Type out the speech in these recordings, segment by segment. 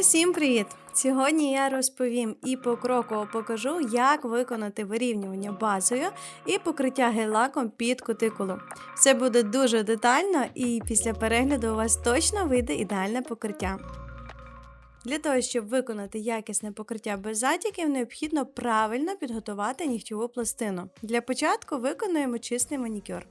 Усім привіт! Сьогодні я розповім і покроково покажу, як виконати вирівнювання базою і покриття гель-лаком під кутикулу. Все буде дуже детально, і після перегляду у вас точно вийде ідеальне покриття. Для того, щоб виконати якісне покриття без затіків, необхідно правильно підготувати нігтєву пластину. Для початку виконуємо чистий манікюр.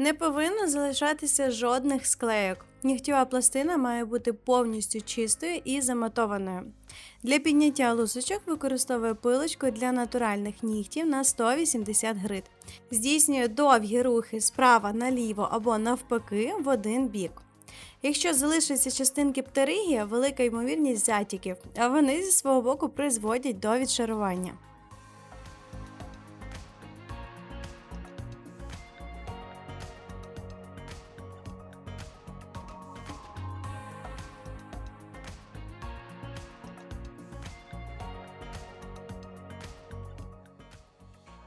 Не повинно залишатися жодних склейок. Нігтєва пластина має бути повністю чистою і заматованою. Для підняття лусочок використовую пилочку для натуральних нігтів на 180 грит. Здійснюю довгі рухи справа наліво або навпаки в один бік. Якщо залишаться частинки птеригія, велика ймовірність затіків, а вони зі свого боку призводять до відшарування.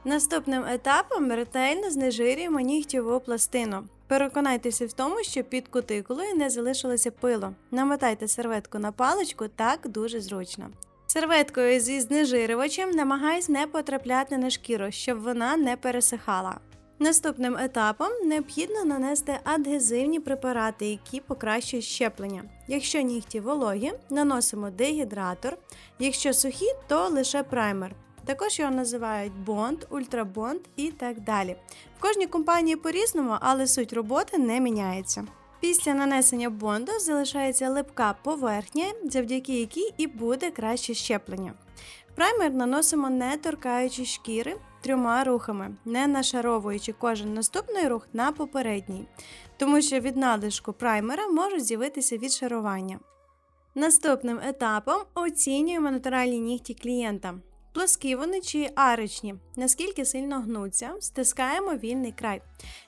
Наступним етапом ретельно знежирюємо нігтєву пластину. Переконайтеся в тому, що під кутикулою не залишилося пило. Намотайте серветку на паличку так дуже зручно. Серветкою зі знежирювачем намагайся не потрапляти на шкіру, щоб вона не пересихала. Наступним етапом необхідно нанести адгезивні препарати, які покращують щеплення. Якщо нігті вологі, наносимо дегідратор, якщо сухі, то лише праймер. Також його називають бонд, ультрабонд і так далі. В кожній компанії по-різному, але суть роботи не міняється. Після нанесення бонду залишається липка поверхня, завдяки якій і буде краще щеплення. Праймер наносимо не торкаючи шкіри трьома рухами, не нашаровуючи кожен наступний рух на попередній, тому що від надлишку праймера можуть з'явитися відшарування. Наступним етапом оцінюємо натуральні нігті клієнта. Плоскі вони чи аричні, наскільки сильно гнуться, стискаємо вільний край.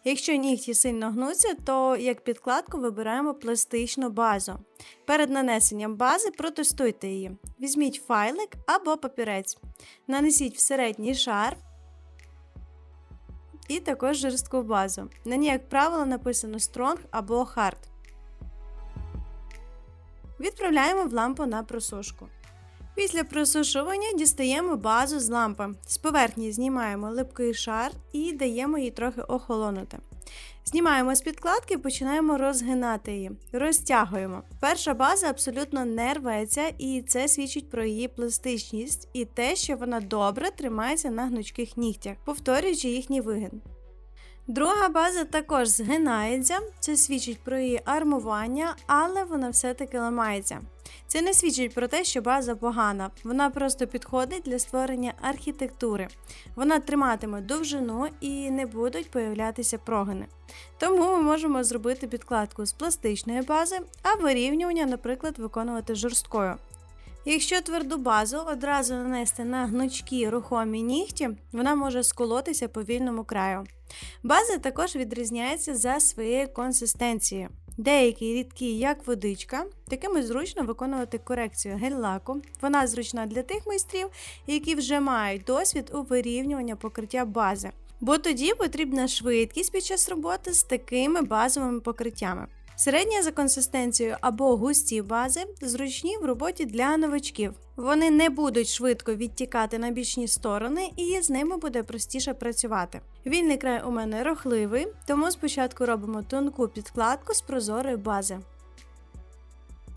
Якщо нігті сильно гнуться, то як підкладку вибираємо пластичну базу. Перед нанесенням бази протестуйте її. Візьміть файлик або папірець, нанесіть в середній шар і також жорстку базу. На ній, як правило, написано Strong або Hard. Відправляємо в лампу на просушку. Після просушування дістаємо базу з лампи. З поверхні знімаємо липкий шар і даємо їй трохи охолонути. Знімаємо з підкладки і починаємо розгинати її. Розтягуємо. Перша база абсолютно не рветься, і це свідчить про її пластичність і те, що вона добре тримається на гнучких нігтях, повторюючи їхній вигин. Друга база також згинається, це свідчить про її армування, але вона все-таки ламається. Це не свідчить про те, що база погана, вона просто підходить для створення архітектури. Вона триматиме довжину і не будуть появлятися прогини. Тому ми можемо зробити підкладку з пластичної бази, а вирівнювання, наприклад, виконувати жорсткою. Якщо тверду базу одразу нанести на гнучкі рухомі нігті, вона може сколотися по вільному краю. База також відрізняється за своєю консистенцією. Деякі рідкі, як водичка, такими зручно виконувати корекцію гель-лаку. Вона зручна для тих майстрів, які вже мають досвід у вирівнюванні покриття бази. Бо тоді потрібна швидкість під час роботи з такими базовими покриттями. Середня за консистенцією або густі бази зручні в роботі для новачків. Вони не будуть швидко відтікати на бічні сторони, і з ними буде простіше працювати. Вільний край у мене рохливий, тому спочатку робимо тонку підкладку з прозорої бази.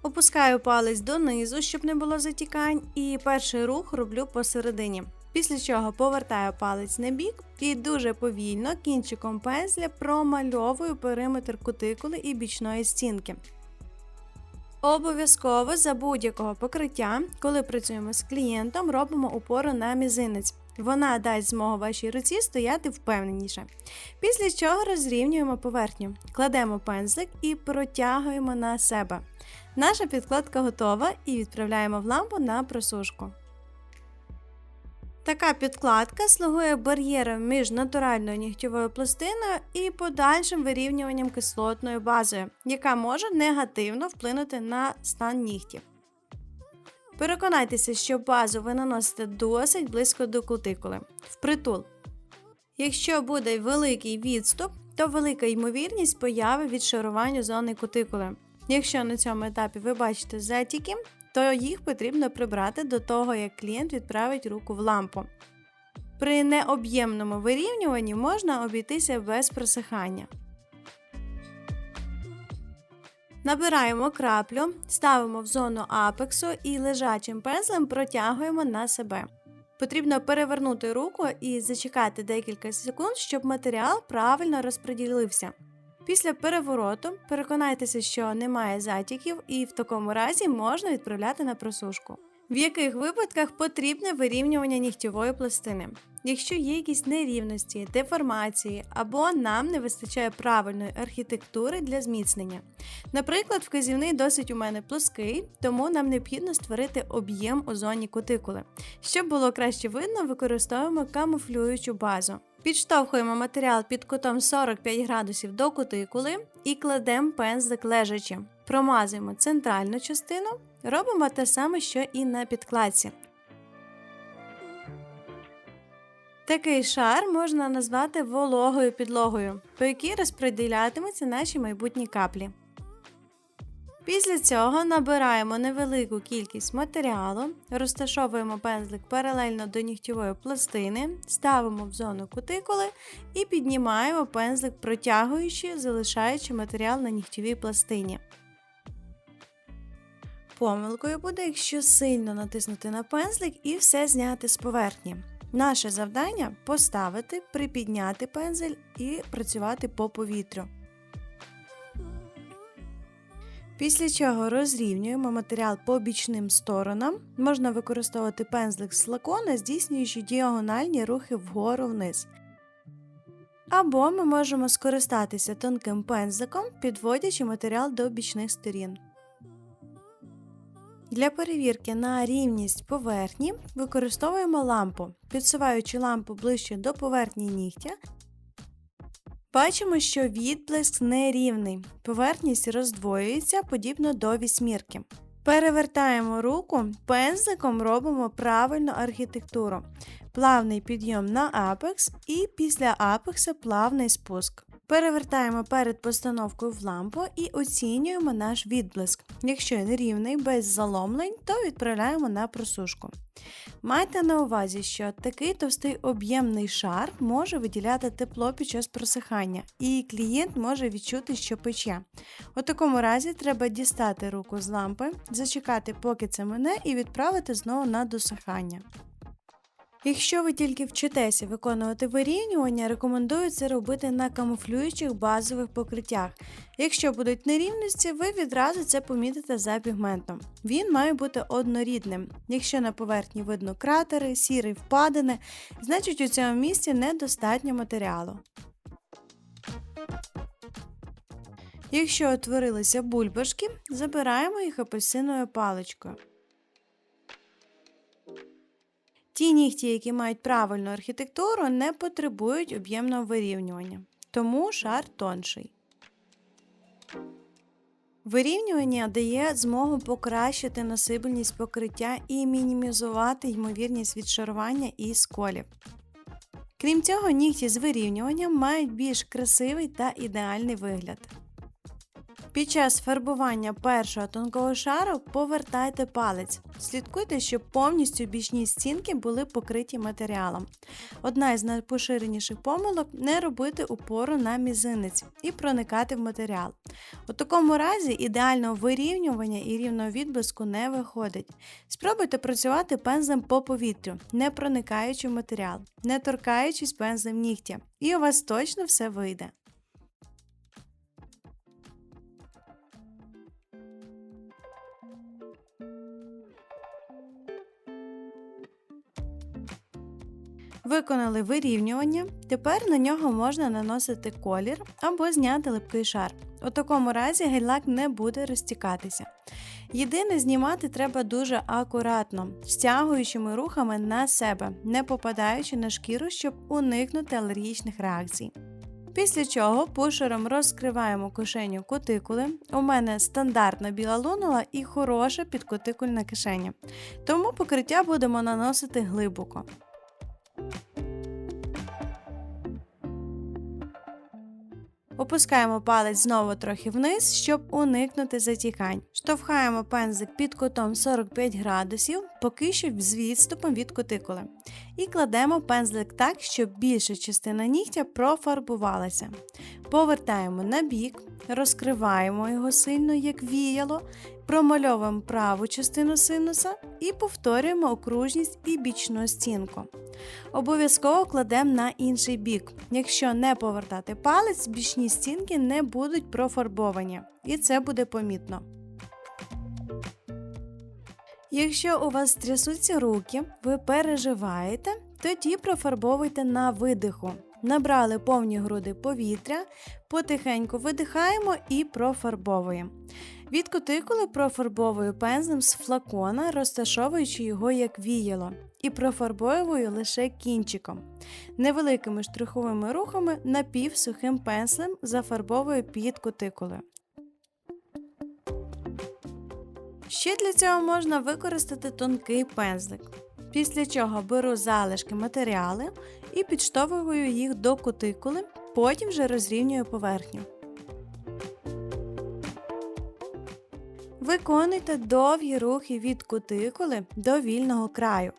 Опускаю палець донизу, щоб не було затікань, і перший рух роблю посередині. Після чого повертаю палець на бік і дуже повільно кінчиком пензля промальовую периметр кутикули і бічної стінки. Обов'язково за будь-якого покриття, коли працюємо з клієнтом, робимо упору на мізинець. Вона дасть змогу вашій руці стояти впевненіше. Після чого розрівнюємо поверхню, кладемо пензлик і протягуємо на себе. Наша підкладка готова і відправляємо в лампу на просушку. Така підкладка слугує бар'єром між натуральною нігтєвою пластиною і подальшим вирівнюванням кислотною базою, яка може негативно вплинути на стан нігтів. Переконайтеся, що базу ви наносите досить близько до кутикули, впритул. Якщо буде великий відступ, то велика ймовірність появи відшарування зони кутикули. Якщо на цьому етапі ви бачите затіки, то їх потрібно прибрати до того, як клієнт відправить руку в лампу. При необ'ємному вирівнюванні можна обійтися без просихання. Набираємо краплю, ставимо в зону апексу і лежачим пензлем протягуємо на себе. Потрібно перевернути руку і зачекати декілька секунд, щоб матеріал правильно розподілився. Після перевороту переконайтеся, що немає затіків, і в такому разі можна відправляти на просушку. В яких випадках потрібне вирівнювання нігтєвої пластини? Якщо є якісь нерівності, деформації або нам не вистачає правильної архітектури для зміцнення. Наприклад, вказівний досить у мене плоский, тому нам необхідно створити об'єм у зоні кутикули. Щоб було краще видно, використовуємо камуфлюючу базу. Підштовхуємо матеріал під кутом 45 градусів до кутикули і кладемо пензлик лежачи. Промазуємо центральну частину, робимо те саме, що і на підкладці. Такий шар можна назвати вологою підлогою, по якій розподілятимуться наші майбутні каплі. Після цього набираємо невелику кількість матеріалу, розташовуємо пензлик паралельно до нігтєвої пластини, ставимо в зону кутикули і піднімаємо пензлик, протягуючи, залишаючи матеріал на нігтєвій пластині. Помилкою буде, якщо сильно натиснути на пензлик і все зняти з поверхні. Наше завдання поставити, припідняти пензель і працювати по повітрю. Після чого розрівнюємо матеріал по бічним сторонам. Можна використовувати пензлик з флакона, здійснюючи діагональні рухи вгору вниз. Або ми можемо скористатися тонким пензликом, підводячи матеріал до бічних сторін. Для перевірки на рівність поверхні використовуємо лампу, підсуваючи лампу ближче до поверхні нігтя. Бачимо, що відблиск нерівний, поверхність роздвоюється подібно до вісьмірки. Перевертаємо руку, пензликом робимо правильну архітектуру. Плавний підйом на апекс і після апекса плавний спуск. Перевертаємо перед постановкою в лампу і оцінюємо наш відблиск. Якщо він рівний, без заломлень, то відправляємо на просушку. Майте на увазі, що такий товстий об'ємний шар може виділяти тепло під час просихання, і клієнт може відчути, що пече. У такому разі треба дістати руку з лампи, зачекати, поки це мине, і відправити знову на досихання. Якщо ви тільки вчитеся виконувати вирівнювання, рекомендую це робити на камуфлюючих базових покриттях. Якщо будуть нерівності, ви відразу це помітите за пігментом. Він має бути однорідним. Якщо на поверхні видно кратери, сірі впадини, значить у цьому місці недостатньо матеріалу. Якщо утворилися бульбашки, забираємо їх апельсиновою паличкою. Ті нігті, які мають правильну архітектуру, не потребують об'ємного вирівнювання, тому шар тонший. Вирівнювання дає змогу покращити носибельність покриття і мінімізувати ймовірність відшарування і сколів. Крім цього, нігті з вирівнюванням мають більш красивий та ідеальний вигляд. Під час фарбування першого тонкого шару повертайте палець. Слідкуйте, щоб повністю бічні стінки були покриті матеріалом. Одна із найпоширеніших помилок не робити упору на мізинець і проникати в матеріал. У такому разі ідеального вирівнювання і рівного відблиску не виходить. Спробуйте працювати пензлем по повітрю, не проникаючи в матеріал, не торкаючись пензлем нігтя, і у вас точно все вийде. Виконали вирівнювання, тепер на нього можна наносити колір або зняти липкий шар. У такому разі гель-лак не буде розтікатися. Єдине, знімати треба дуже акуратно, стягуючими рухами на себе, не попадаючи на шкіру, щоб уникнути алергічних реакцій. Після чого пушером розкриваємо кишеню кутикули. У мене стандартна біла лунула і хороша підкутикульна кишеня. Тому покриття будемо наносити глибоко. Опускаємо палець знову трохи вниз, щоб уникнути затікань. Штовхаємо пензик під кутом 45 градусів, поки що з відступом від кутикули. І кладемо пензлик так, щоб більша частина нігтя профарбувалася. Повертаємо на бік, розкриваємо його сильно, як віяло, промальовуємо праву частину синуса і повторюємо окружність і бічну стінку. Обов'язково кладемо на інший бік. Якщо не повертати палець, бічні стінки не будуть профарбовані, і це буде помітно. Якщо у вас трясуться руки, ви переживаєте, тоді профарбовуйте на видиху. Набрали повні груди повітря, потихеньку видихаємо і профарбовуємо. Від кутикули профарбовую пензлем з флакона, розташовуючи його як віяло, і профарбовую лише кінчиком. Невеликими штриховими рухами напівсухим пензлем зафарбовую під кутикулою. Ще для цього можна використати тонкий пензлик. Після чого беру залишки матеріали і підштовхую їх до кутикули, потім вже розрівнюю поверхню. Виконуйте довгі рухи від кутикули до вільного краю.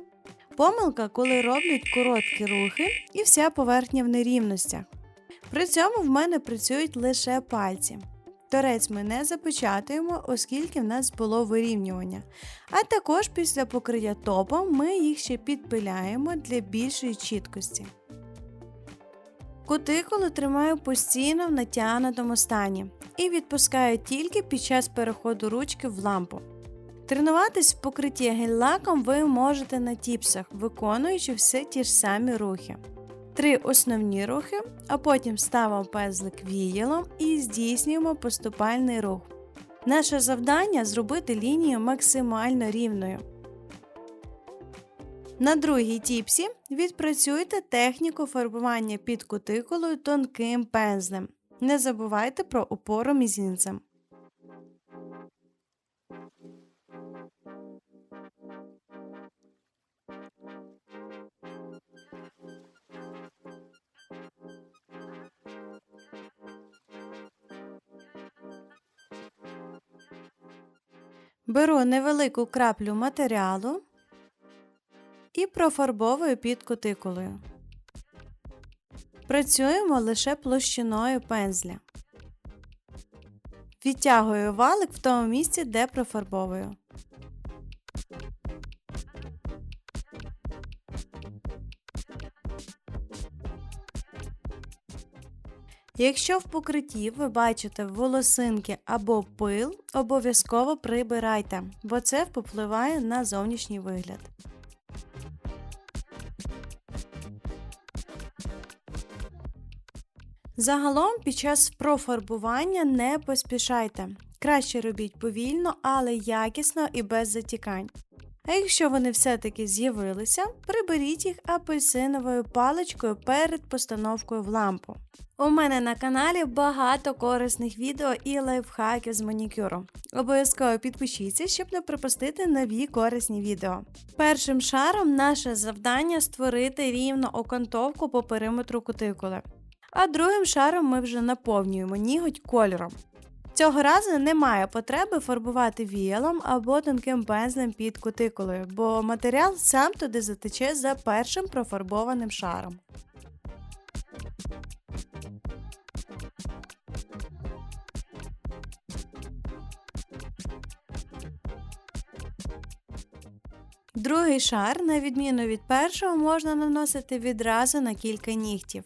Помилка, коли роблять короткі рухи і вся поверхня в нерівностях. При цьому в мене працюють лише пальці. Торець ми не запечатуємо, оскільки в нас було вирівнювання. А також після покриття топом ми їх ще підпиляємо для більшої чіткості. Кутикулу тримаю постійно в натягнутому стані і відпускаю тільки під час переходу ручки в лампу. Тренуватись в покритті гель-лаком ви можете на тіпсах, виконуючи все ті ж самі рухи. Три основні рухи, а потім ставимо пезлик віялом і здійснюємо поступальний рух. Наше завдання зробити лінію максимально рівною. На другій тіпсі відпрацюйте техніку фарбування під кутикулою тонким пензлем. Не забувайте про опору мізінцем. Беру невелику краплю матеріалу і профарбовую під кутикулою. Працюємо лише площиною пензля. Відтягую валик в тому місці, де профарбовую. Якщо в покритті ви бачите волосинки або пил, обов'язково прибирайте, бо це впливає на зовнішній вигляд. Загалом під час профарбування не поспішайте. Краще робіть повільно, але якісно і без затікань. А якщо вони все-таки з'явилися, приберіть їх апельсиновою паличкою перед постановкою в лампу. У мене на каналі багато корисних відео і лайфхаків з манікюру. Обов'язково підпишіться, щоб не пропустити нові корисні відео. Першим шаром наше завдання створити рівну окантовку по периметру кутикули. А другим шаром ми вже наповнюємо ніготь кольором. Цього разу немає потреби фарбувати віялом або тонким пензлем під кутикулою, бо матеріал сам туди затече за першим профарбованим шаром. Другий шар, на відміну від першого, можна наносити відразу на кілька нігтів.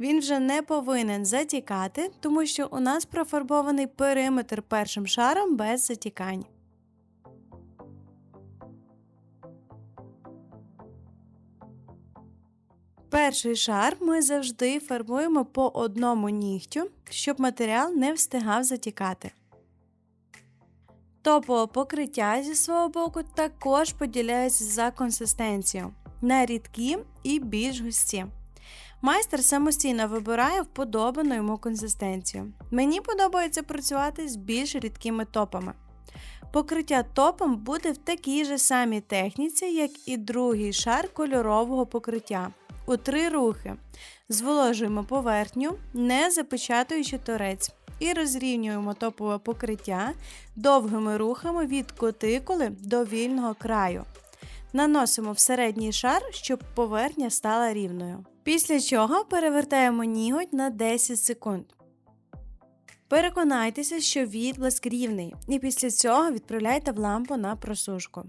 Він вже не повинен затікати, тому що у нас профарбований периметр першим шаром без затікань. Перший шар ми завжди фарбуємо по одному нігтю, щоб матеріал не встигав затікати. Топове покриття зі свого боку також поділяється за консистенцією на рідкі і більш густі. Майстер самостійно вибирає вподобану йому консистенцію. Мені подобається працювати з більш рідкими топами. Покриття топом буде в такій же самій техніці, як і другий шар кольорового покриття. у три рухи. Зволожуємо поверхню, не запечатуючи торець, і розрівнюємо топове покриття довгими рухами від кутикули до вільного краю. Наносимо в середній шар, щоб поверхня стала рівною. Після чого перевертаємо ніготь на 10 секунд. Переконайтеся, що відблиск рівний, і після цього відправляйте в лампу на просушку.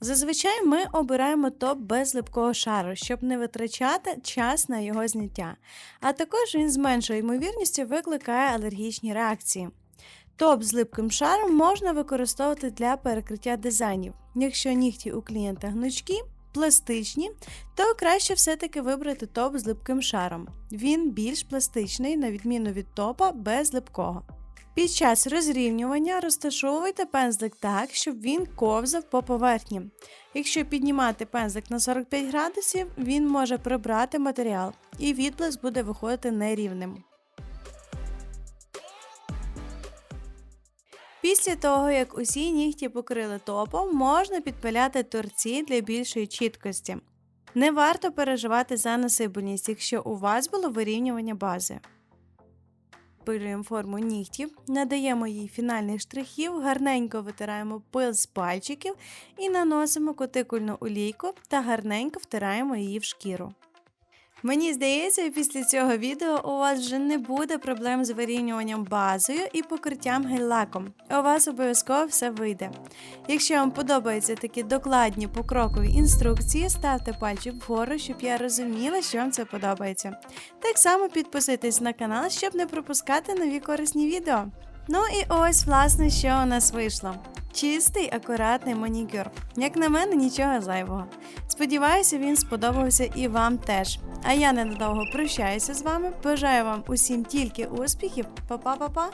Зазвичай ми обираємо топ без липкого шару, щоб не витрачати час на його зняття, а також він з меншою ймовірністю викликає алергічні реакції. Топ з липким шаром можна використовувати для перекриття дизайнів. Якщо нігті у клієнта гнучкі, пластичні, то краще все-таки вибрати топ з липким шаром. Він більш пластичний, на відміну від топа без липкого. Під час розрівнювання розташовуйте пензлик так, щоб він ковзав по поверхні. Якщо піднімати пензлик на 45 градусів, він може прибрати матеріал, і відблиск буде виходити нерівним. Після того, як усі нігті покрили топом, можна підпиляти торці для більшої чіткості. Не варто переживати за насипаність, якщо у вас було вирівнювання бази. Пилюємо форму нігтів, надаємо їй фінальних штрихів, гарненько витираємо пил з пальчиків і наносимо кутикульну олійку та гарненько втираємо її в шкіру. Мені здається, після цього відео у вас вже не буде проблем з вирівнюванням базою і покриттям гель-лаком. У вас обов'язково все вийде. Якщо вам подобаються такі докладні покрокові інструкції, ставте пальчик вгору, щоб я розуміла, що вам це подобається. Так само підписуйтесь на канал, щоб не пропускати нові корисні відео. Ну і ось, власне, що у нас вийшло. Чистий, акуратний манікюр. Як на мене, нічого зайвого. Сподіваюся, він сподобався і вам теж. А я ненадовго прощаюся з вами. Бажаю вам усім тільки успіхів. Па-па-па-па!